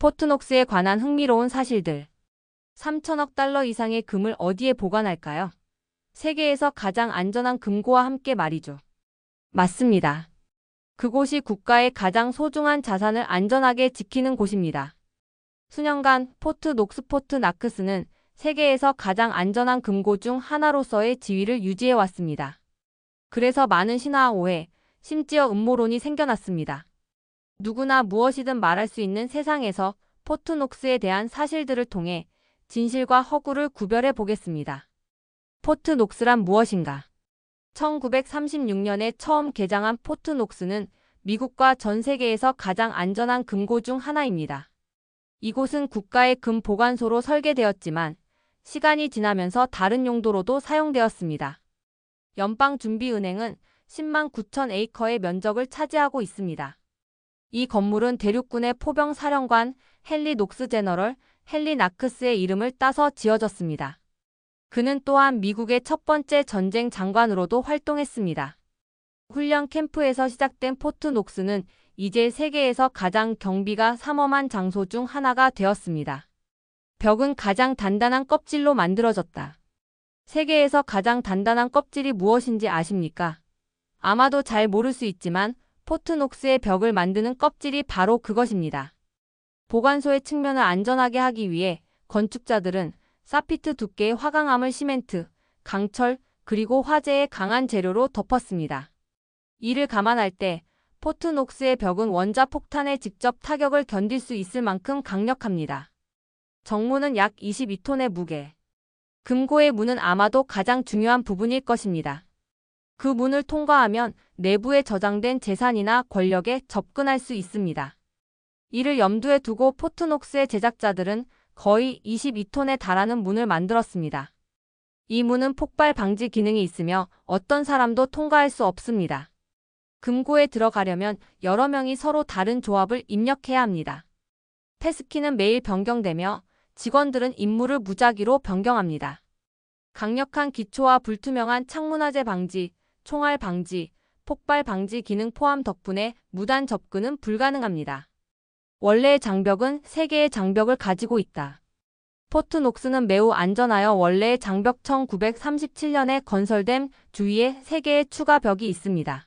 포트녹스에 관한 흥미로운 사실들. 3천억 달러 이상의 금을 어디에 보관할까요? 세계에서 가장 안전한 금고와 함께 말이죠. 맞습니다. 그곳이 국가의 가장 소중한 자산을 안전하게 지키는 곳입니다. 수년간 포트 녹스포트 나크스는 세계에서 가장 안전한 금고 중 하나로서의 지위를 유지해 왔습니다. 그래서 많은 신화와 오해, 심지어 음모론이 생겨났습니다. 누구나 무엇이든 말할 수 있는 세상에서 포트녹스에 대한 사실들을 통해 진실과 허구를 구별해 보겠습니다. 포트녹스란 무엇인가? 1936년에 처음 개장한 포트녹스는 미국과 전 세계에서 가장 안전한 금고 중 하나입니다. 이곳은 국가의 금 보관소로 설계되었지만 시간이 지나면서 다른 용도로도 사용되었습니다. 연방준비은행은 10만 9천 에이커의 면적을 차지하고 있습니다. 이 건물은 대륙군의 포병 사령관 헨리 녹스 제너럴 헨리 나크스의 이름을 따서 지어졌습니다. 그는 또한 미국의 첫 번째 전쟁 장관으로도 활동했습니다. 훈련 캠프에서 시작된 포트 녹스는 이제 세계에서 가장 경비가 삼엄한 장소 중 하나가 되었습니다. 벽은 가장 단단한 껍질로 만들어졌다. 세계에서 가장 단단한 껍질이 무엇인지 아십니까? 아마도 잘 모를 수 있지만 포트녹스의 벽을 만드는 껍질이 바로 그것입니다. 보관소의 측면을 안전하게 하기 위해 건축자들은 사피트 두께의 화강암을 시멘트, 강철, 그리고 화재의 강한 재료로 덮었습니다. 이를 감안할 때 포트녹스의 벽은 원자 폭탄의 직접 타격을 견딜 수 있을 만큼 강력합니다. 정문은 약 22톤의 무게. 금고의 문은 아마도 가장 중요한 부분일 것입니다. 그 문을 통과하면 내부에 저장된 재산이나 권력에 접근할 수 있습니다. 이를 염두에 두고 포트녹스의 제작자들은 거의 22톤에 달하는 문을 만들었습니다. 이 문은 폭발 방지 기능이 있으며 어떤 사람도 통과할 수 없습니다. 금고에 들어가려면 여러 명이 서로 다른 조합을 입력해야 합니다. 패스키는 매일 변경되며 직원들은 임무를 무작위로 변경합니다. 강력한 기초와 불투명한 창문화재 방지, 총알 방지, 폭발 방지 기능 포함 덕분에 무단 접근은 불가능합니다. 원래의 장벽은 3개의 장벽을 가지고 있다. 포트녹스는 매우 안전하여 원래의 장벽 1937년에 건설된 주위에 3개의 추가 벽이 있습니다.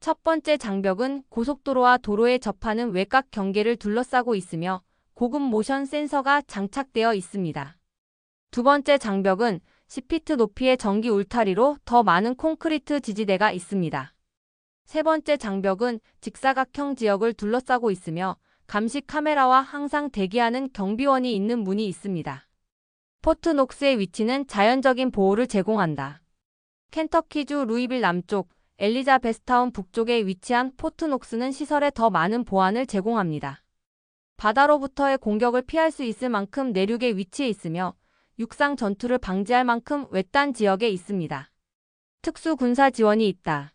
첫 번째 장벽은 고속도로와 도로에 접하는 외곽 경계를 둘러싸고 있으며 고급 모션 센서가 장착되어 있습니다. 두 번째 장벽은 10피트 높이의 전기 울타리로 더 많은 콘크리트 지지대가 있습니다. 세 번째 장벽은 직사각형 지역을 둘러싸고 있으며 감시 카메라와 항상 대기하는 경비원이 있는 문이 있습니다. 포트녹스의 위치는 자연적인 보호를 제공한다. 켄터키주 루이빌 남쪽, 엘리자베스타운 북쪽에 위치한 포트녹스는 시설에 더 많은 보안을 제공합니다. 바다로부터의 공격을 피할 수 있을 만큼 내륙에 위치해 있으며 육상 전투를 방지할 만큼 외딴 지역에 있습니다. 특수 군사 지원이 있다.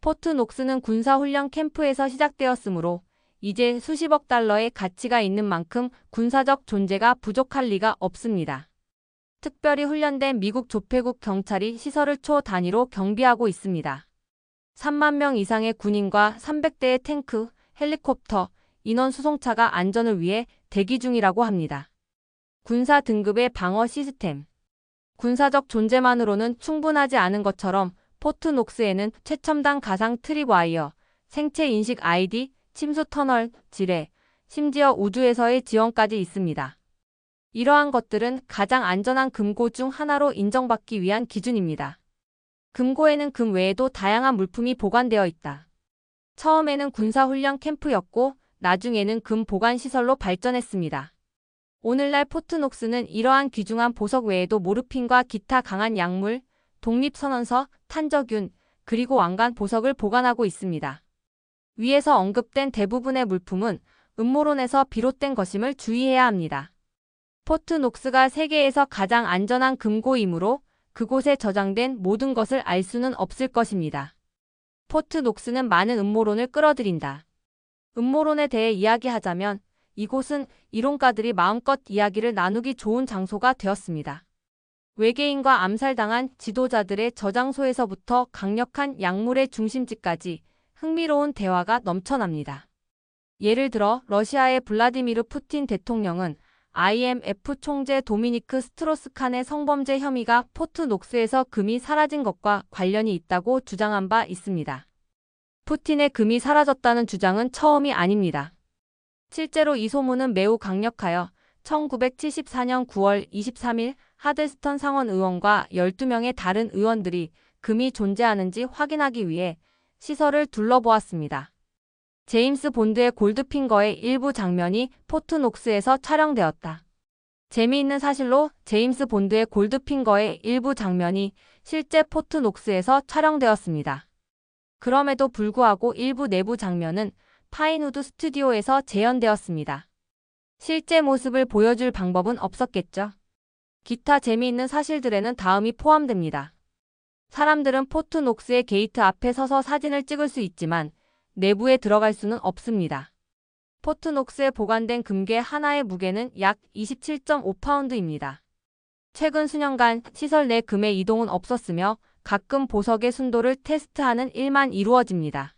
포트 녹스는 군사 훈련 캠프에서 시작되었으므로 이제 수십억 달러의 가치가 있는 만큼 군사적 존재가 부족할 리가 없습니다. 특별히 훈련된 미국 조폐국 경찰이 시설을 초 단위로 경비하고 있습니다. 3만 명 이상의 군인과 300대의 탱크, 헬리콥터, 인원 수송차가 안전을 위해 대기 중이라고 합니다. 군사 등급의 방어 시스템. 군사적 존재만으로는 충분하지 않은 것처럼 포트녹스에는 최첨단 가상 트립 와이어, 생체 인식 아이디, 침수 터널, 지뢰, 심지어 우주에서의 지원까지 있습니다. 이러한 것들은 가장 안전한 금고 중 하나로 인정받기 위한 기준입니다. 금고에는 금 외에도 다양한 물품이 보관되어 있다. 처음에는 군사훈련 캠프였고 나중에는 금 보관시설로 발전했습니다. 오늘날 포트녹스는 이러한 귀중한 보석 외에도 모르핀과 기타 강한 약물, 독립선언서, 탄저균, 그리고 왕관 보석을 보관하고 있습니다. 위에서 언급된 대부분의 물품은 음모론에서 비롯된 것임을 주의해야 합니다. 포트녹스가 세계에서 가장 안전한 금고이므로 그곳에 저장된 모든 것을 알 수는 없을 것입니다. 포트녹스는 많은 음모론을 끌어들인다. 음모론에 대해 이야기하자면 이곳은 이론가들이 마음껏 이야기를 나누기 좋은 장소가 되었습니다. 외계인과 암살당한 지도자들의 저장소에서부터 강력한 약물의 중심지까지 흥미로운 대화가 넘쳐납니다. 예를 들어 러시아의 블라디미르 푸틴 대통령은 IMF 총재 도미니크 스트로스칸의 성범죄 혐의가 포트녹스에서 금이 사라진 것과 관련이 있다고 주장한 바 있습니다. 푸틴의 금이 사라졌다는 주장은 처음이 아닙니다. 실제로 이 소문은 매우 강력하여 1974년 9월 23일 하드스턴 상원 의원과 12명의 다른 의원들이 금이 존재하는지 확인하기 위해 시설을 둘러보았습니다. 제임스 본드의 골드핑거의 일부 장면이 포트녹스에서 촬영되었다. 재미있는 사실로 제임스 본드의 골드핑거의 일부 장면이 실제 포트녹스에서 촬영되었습니다. 그럼에도 불구하고 일부 내부 장면은 파인우드 스튜디오에서 재현되었습니다. 실제 모습을 보여줄 방법은 없었겠죠. 기타 재미있는 사실들에는 다음이 포함됩니다. 사람들은 포트녹스의 게이트 앞에 서서 사진을 찍을 수 있지만 내부에 들어갈 수는 없습니다. 포트녹스에 보관된 금괴 하나의 무게는 약 27.5파운드입니다. 최근 수년간 시설 내 금의 이동은 없었으며 가끔 보석의 순도를 테스트하는 일만 이루어집니다.